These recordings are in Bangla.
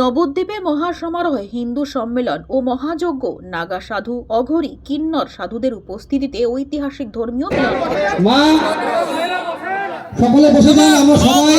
নবদ্বীপে মহাসমারোহে হিন্দু সম্মেলন ও মহাযজ্ঞ। নাগা সাধু, অঘরী, কিন্নর সাধুদের উপস্থিতিতে ঐতিহাসিক ধর্মীয় সকলে বসে যান, আমরা সবাই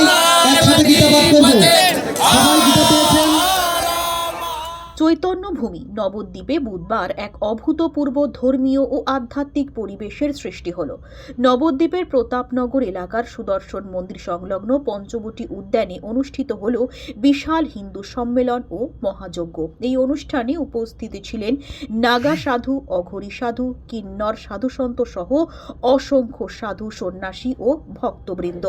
চৈতন্য ভূমি নবদ্বীপে বুধবার এক অভূতপূর্ব ধর্মীয় ও আধ্যাত্মিক পরিবেশের সৃষ্টি হলো। নবদ্বীপের প্রতাপনগর এলাকার সুদর্শন মন্দির সংলগ্ন পঞ্চবটী উদ্যানে অনুষ্ঠিত হল বিশাল হিন্দু সম্মেলন ও মহাযজ্ঞ। এই অনুষ্ঠানে উপস্থিত ছিলেন নাগা সাধু, অঘরী সাধু, কিন্নর সাধুসন্ত সহ অসংখ্য সাধু সন্ন্যাসী ও ভক্তবৃন্দ।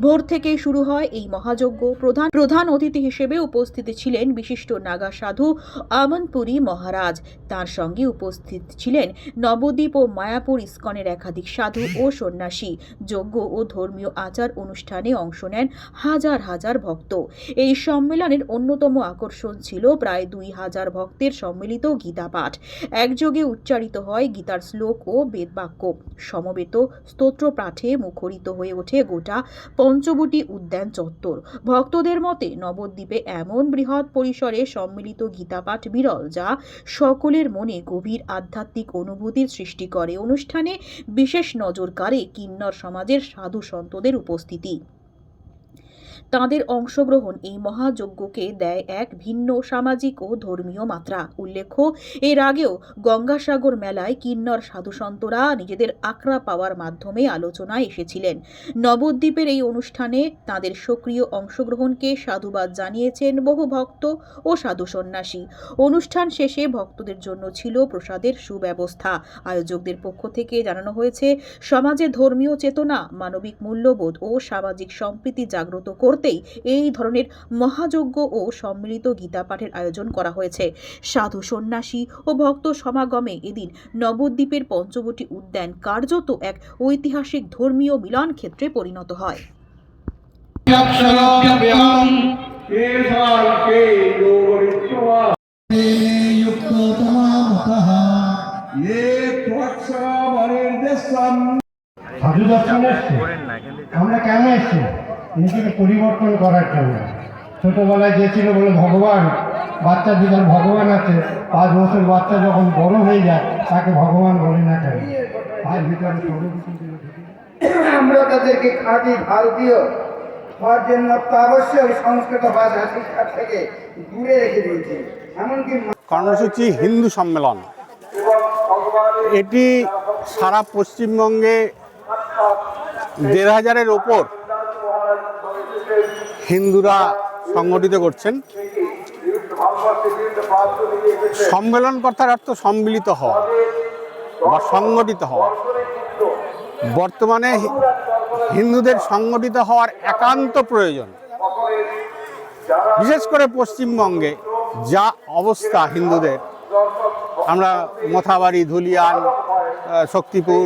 ভোর থেকে শুরু হয় এই মহাযজ্ঞ। প্রধান প্রধান অতিথি হিসেবে উপস্থিত ছিলেন বিশিষ্ট নাগা সাধু আমনপুরী মহারাজ। তার সঙ্গে উপস্থিত ছিলেন নবদ্বীপ ও মায়াপুর ইস্কনের একাধিক সাধু ও সন্ন্যাসী। যজ্ঞ ও ধর্মীয় আচার অনুষ্ঠানে অংশ নেন হাজার হাজার ভক্ত। এই সম্মেলনের অন্যতম আকর্ষণ ছিল প্রায় দুই হাজার ভক্তের সম্মিলিত গীতা পাঠ একযোগে উচ্চারিত হয় গীতার শ্লোক ও বেদবাক্য। সমবেত স্তোত্র পাঠে মুখরিত হয়ে ওঠে গোটা পঞ্চবটি উদ্যান চত্বর। ভক্তদের মতে নবদ্বীপে এমন বৃহৎ পরিসরে সম্মিলিত গীতাপাঠ বিরল, যা সকলের মনে গভীর আধ্যাত্মিক অনুভূতির সৃষ্টি করে। অনুষ্ঠানে বিশেষ নজর কাড়ে কিন্নর সমাজের সাধু সন্তদের উপস্থিতি। তাঁদের অংশগ্রহণ এই মহাযজ্ঞকে দেয় এক ভিন্ন সামাজিক ও ধর্মীয় মাত্রা। উল্লেখ্য, এর আগেও গঙ্গাসাগর মেলায় কিন্নর সাধুসন্তরা নিজেদের আঁকড়া পাওয়ার মাধ্যমে আলোচনায় এসেছিলেন। নবদ্বীপের এই অনুষ্ঠানে তাদের সক্রিয় অংশগ্রহণকে সাধুবাদ জানিয়েছেন বহু ভক্ত ও সাধু সন্ন্যাসী। অনুষ্ঠান শেষে ভক্তদের জন্য ছিল প্রসাদের সুব্যবস্থা। আয়োজকদের পক্ষ থেকে জানানো হয়েছে, সমাজে ধর্মীয় চেতনা, মানবিক মূল্যবোধ ও সামাজিক সম্প্রীতি জাগ্রত করতেই এই ধরনের মহাযজ্ঞ ও সম্মিলিত গীতা পাঠের আয়োজন করা হয়েছে। সাধু সন্ন্যাসী ও ভক্ত সমাগমে এদিন নবদ্বীপের পঞ্চবটী উদ্যান কার্যত এক ঐতিহাসিক ধর্মীয় মিলন ক্ষেত্রে পরিণত হয়। আমরা কেন এসছি? নিজেকে পরিবর্তন করার জন্য। ছোটোবেলায় যে ছিল বলে ভগবান বাচ্চার ভিতরে ভগবান আছে পাঁচ বছর বাচ্চা যখন বড় হয়ে যায় তাকে ভগবান বলে না কেন? ভিতরে আমরা তাদেরকে খাঁটি ভারতীয় হওয়ার জন্য তো অবশ্যই সংস্কৃত ভাষা শিক্ষা থেকে দূরে রেখে দিয়েছি। এমনকি কর্মসূচি হিন্দু সম্মেলন। এটি সারা পশ্চিমবঙ্গে দেড় হাজারের ওপর হিন্দুরা সংগঠিত করছেন। সম্মেলন কথার অর্থ সম্মিলিত হওয়া বা সংগঠিত হওয়া। বর্তমানে হিন্দুদের সংগঠিত হওয়ার একান্ত প্রয়োজন। বিশেষ করে পশ্চিমবঙ্গে যা অবস্থা হিন্দুদের। আমরা মথাবাড়ি, ধুলিয়ান শক্তিপুর,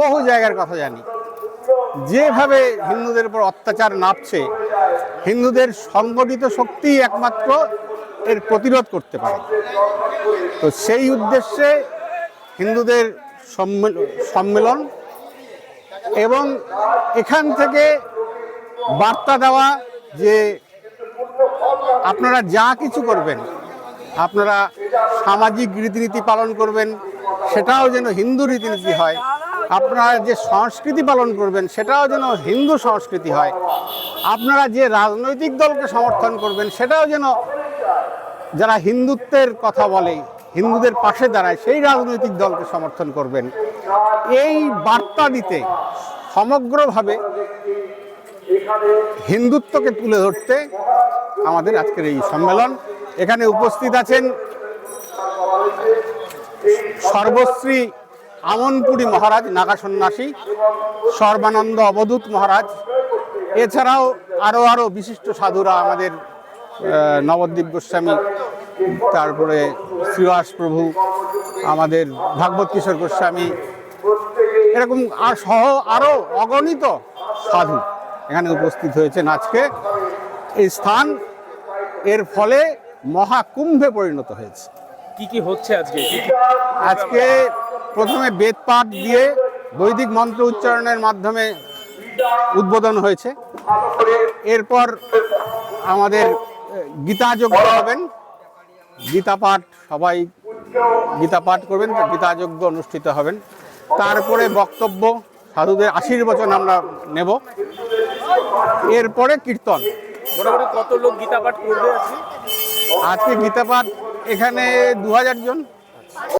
বহু জায়গার কথা জানি। যেভাবে হিন্দুদের উপর অত্যাচার নাপছে, হিন্দুদের সংগঠিত শক্তি একমাত্র এর প্রতিরোধ করতে পারে। তো সেই উদ্দেশ্যে হিন্দুদের সম্মেল- সম্মেলন এবং এখান থেকে বার্তা দেওয়া যে আপনারা যা কিছু করবেন, আপনারা সামাজিক রীতিনীতি পালন করবেন, সেটাও যেন হিন্দু রীতিনীতি হয় আপনারা যে সংস্কৃতি পালন করবেন, সেটাও যেন হিন্দু সংস্কৃতি হয়। আপনারা যে রাজনৈতিক দলকে সমর্থন করবেন, সেটাও যেন যারা হিন্দুত্বের কথা বলে, হিন্দুদের পাশে দাঁড়ায়, সেই রাজনৈতিক দলকে সমর্থন করবেন। এই বার্তা দিতে সমগ্রভাবে হিন্দুত্বকে তুলে ধরতে আমাদের আজকের এই সম্মেলন। এখানে উপস্থিত আছেন সর্বশ্রী আমনপুরী মহারাজ নাগা সন্ন্যাসী সর্বানন্দ অবধূত মহারাজ। এছাড়াও আরও আরও বিশিষ্ট সাধুরা আমাদের নবদ্বীপ গোস্বামী তারপরে শ্রীবাস প্রভু আমাদের ভাগবত কিশোর গোস্বামী। এরকম আর সহ আরও অগণিত সাধু এখানে উপস্থিত হয়েছেন আজকে। এই স্থান এর ফলে মহাকুম্ভে পরিণত হয়েছে। কি কি হচ্ছে আজকে? আজকে প্রথমে বেদপাঠ দিয়ে বৈদিক মন্ত্র উচ্চারণের মাধ্যমে উদ্বোধন হয়েছে। এরপর আমাদের আহ, গীতাযজ্ঞ হবেন গীতা পাঠ সবাই গীতা পাঠ করবেন গীতাযজ্ঞ অনুষ্ঠিত হবেন। তারপরে বক্তব্য সাধুদের আশীর্বচন আমরা নেব। এরপরে কীর্তন। মোটামুটি কত লোক গীতা পাঠ করবে আজকে? আজকে গীতা পাঠ এখানে দু হাজার জন।